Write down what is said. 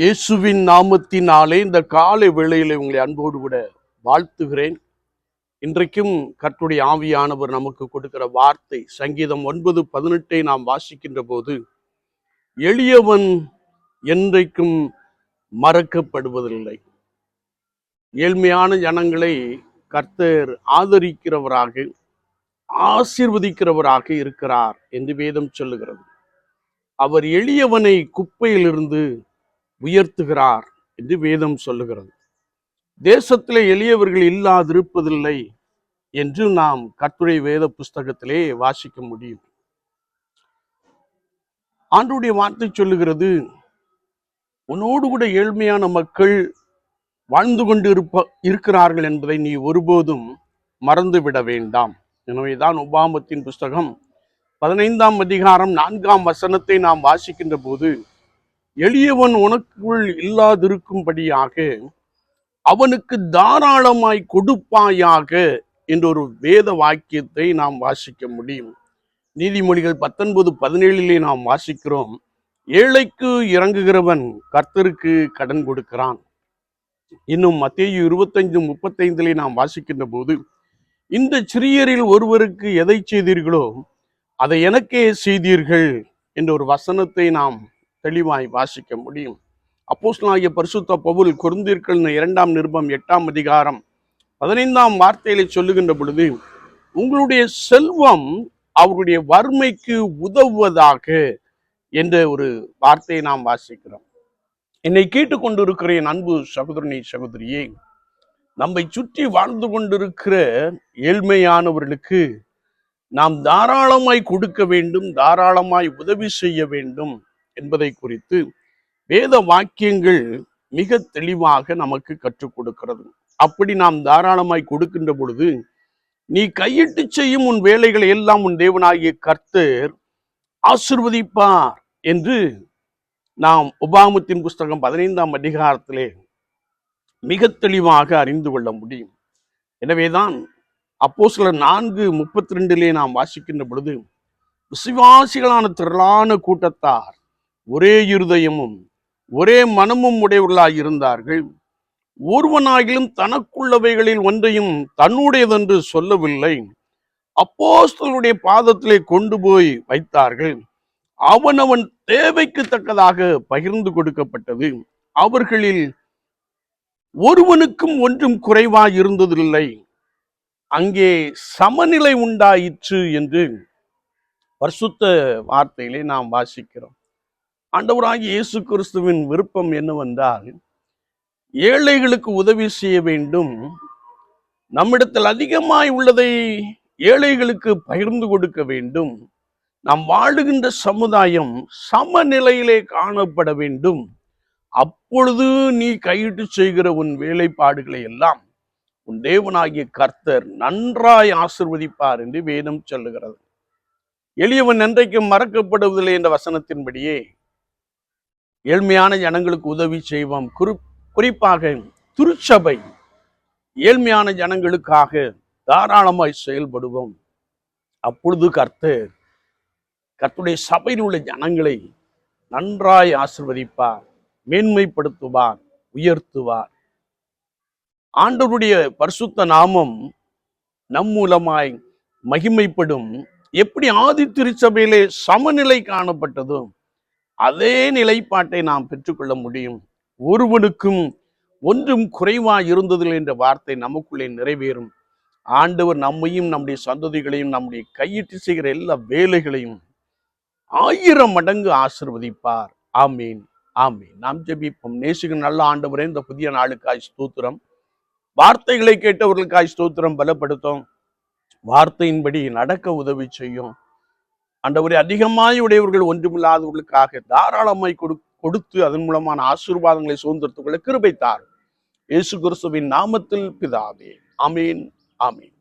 இயேசுவின் நாமத்தினாலே இந்த காலை வேளையில் உங்களை அன்போடு கூட வாழ்த்துகிறேன். இன்றைக்கும் கற்றுடைய ஆவியானவர் நமக்கு கொடுக்கிற வார்த்தை சங்கீதம் ஒன்பது பதினெட்டை நாம் வாசிக்கின்ற போது எளியவன் என்றைக்கும் மறக்கப்படுவதில்லை. ஏழ்மையான ஜனங்களை கர்த்தர் ஆதரிக்கிறவராக ஆசீர்வதிக்கிறவராக இருக்கிறார் என்று வேதம் சொல்லுகிறது. அவர் எளியவனை குப்பையிலிருந்து உயர்த்துகிறார் என்று வேதம் சொல்லுகிறது. தேசத்திலே எளியவர்கள் இல்லாதிருப்பதில்லை என்று நாம் கட்டுரை வேத புஸ்தகத்திலே வாசிக்க முடியும். ஆண்டுடைய வார்த்தை சொல்லுகிறது உன்னோடு கூட ஏழ்மையான மக்கள் வாழ்ந்து கொண்டு இருப்ப இருக்கிறார்கள் என்பதை நீ ஒருபோதும் மறந்துவிட வேண்டாம். எனவேதான் உபாமத்தின் புஸ்தகம் பதினைந்தாம் அதிகாரம் நான்காம் வசனத்தை நாம் வாசிக்கின்ற போது எளியவன் உனக்குள் இல்லாதிருக்கும்படியாக அவனுக்கு தாராளமாய் கொடுப்பாயாக என்ற ஒரு வேத வாக்கியத்தை நாம் வாசிக்க முடியும். நீதிமொழிகள் பத்தொன்பது பதினேழிலே நாம் வாசிக்கிறோம். ஏழைக்கு இறங்குகிறவன் கர்த்தருக்கு கடன் கொடுக்கிறான். இன்னும் மத்தேயு இருபத்தைந்து முப்பத்தைந்திலே நாம் வாசிக்கின்ற போது இந்த சிறியரில் ஒருவருக்கு எதை செய்தீர்களோ அதை எனக்கே செய்தீர்கள் என்ற ஒரு வசனத்தை நாம் தெளிவாய் வாசிக்க முடியும். அப்போஸ்லாகிய பரிசுத்த பவுல் குருந்தீர்கள் இரண்டாம் நிருபம் எட்டாம் அதிகாரம் பதினைந்தாம் வார்த்தையில சொல்லுகின்ற பொழுது உங்களுடைய செல்வம் அவருடைய வறுமைக்கு உதவுவதாக என்ற ஒரு வார்த்தையை நாம் வாசிக்கிறோம். என்னை கேட்டுக்கொண்டிருக்கிற என் அன்பு சகோதரனை சகோதரியே நம்மை சுற்றி வாழ்ந்து கொண்டிருக்கிற ஏழ்மையானவர்களுக்கு நாம் தாராளமாய் கொடுக்க வேண்டும் தாராளமாய் உதவி செய்ய வேண்டும். என்பதை குறித்து வேத வாக்கியங்கள் மிக தெளிவாக நமக்கு கற்றுக் கொடுக்கிறது. அப்படி நாம் தாராளமாய் கொடுக்கின்ற பொழுது நீ கையிட்டு செய்யும் உன் வேலைகளை எல்லாம் உன் தேவனாகிய கர்த்தர் ஆசிர்வதிப்பார் என்று நாம் உபாமத்தின் புஸ்தகம் பதினைந்தாம் அதிகாரத்திலே மிக தெளிவாக அறிந்து கொள்ள முடியும். எனவேதான் அப்போ சில நான்கு முப்பத்தி ரெண்டிலே நாம் வாசிக்கின்ற பொழுது விசுவாசிகளான திரளான கூட்டத்தார் ஒரே இருதயமும் ஒரே மனமும் உடையவர்களாய் இருந்தார்கள். ஒருவனாகிலும் தனக்குள்ளவைகளில் ஒன்றையும் தன்னுடையதென்று சொல்லவில்லை. அப்போஸ்தலுடைய பாதத்திலே கொண்டு போய் வைத்தார்கள். அவனவன் தேவைக்கு தக்கதாக பகிர்ந்து கொடுக்கப்பட்டது. அவர்களில் ஒருவனுக்கும் ஒன்றும் குறைவாய் இருந்ததில்லை. அங்கே சமநிலை உண்டாயிற்று என்று பரிசுத்த வார்த்தையிலே நாம் வாசிக்கிறோம். ஆண்டவராகிய இயேசு கிறிஸ்துவின் விருப்பம் என்னவென்றால் ஏழைகளுக்கு உதவி செய்ய வேண்டும். நம்மிடத்தில் அதிகமாய் உள்ளதை ஏழைகளுக்கு பகிர்ந்து கொடுக்க வேண்டும். நாம் வாழுகின்ற சமுதாயம் சமநிலையிலே காணப்பட வேண்டும். அப்பொழுது நீ கையிட்டு செய்கிற உன் வேலைப்பாடுகளை எல்லாம் உன் தேவனாகிய கர்த்தர் நன்றாய் ஆசிர்வதிப்பார் என்று வேதம் சொல்லுகிறது. எளியவன் என்றைக்கும் மறக்கப்படுவதில்லை என்ற வசனத்தின்படியே ஏழ்மையான ஜனங்களுக்கு உதவி செய்வோம். குறி குறிப்பாக திருச்சபை ஏழ்மையான ஜனங்களுக்காக தாராளமாய் செயல்படுவோம். அப்பொழுது கர்த்தர் கர்த்துடைய சபையில் உள்ள ஜனங்களை நன்றாய் ஆசிர்வதிப்பார் மேன்மைப்படுத்துவார் உயர்த்துவார். ஆண்டவருடைய பரிசுத்த நாமம் நம் மூலமாய் மகிமைப்படும். எப்படி ஆதி திருச்சபையிலே சமநிலை காணப்பட்டதும் அதே நிலைப்பாட்டை நாம் பெற்றுக்கொள்ள முடியும். ஒருவனுக்கும் ஒன்றும் குறைவாய் இருந்ததில்லை என்ற வார்த்தை நமக்குள்ளே நிறைவேறும். ஆண்டவர் நம்மையும் நம்முடைய சந்ததிகளையும் நம்முடைய கையிட்டு செய்கிற எல்லா வேலைகளையும் ஆயிரம் மடங்கு ஆசிர்வதிப்பார். ஆமீன். ஆமீன். நாம் ஜெபிப்போம். நேசிக்க நல்ல ஆண்டவரே இந்த புதிய நாளுக்காய் ஸ்தோத்திரம். வார்த்தைகளை கேட்டவர்களுக்காய் ஸ்தோத்திரம். பலப்படுத்தும். வார்த்தையின்படி நடக்க உதவி செய்யும். ஆண்டவரே அதிகமாய் உடையவர்கள் ஒன்றுமில்லாதவர்களுக்காக தாராளமாய் கொடு கொடுத்து அதன் மூலமான ஆசீர்வாதங்களை சுதந்திரத்துக்குள்ள கிருபைத்தார் இயேசு கிறிஸ்துவின் நாமத்தில் பிதாவே. அமீன் ஆமீன்.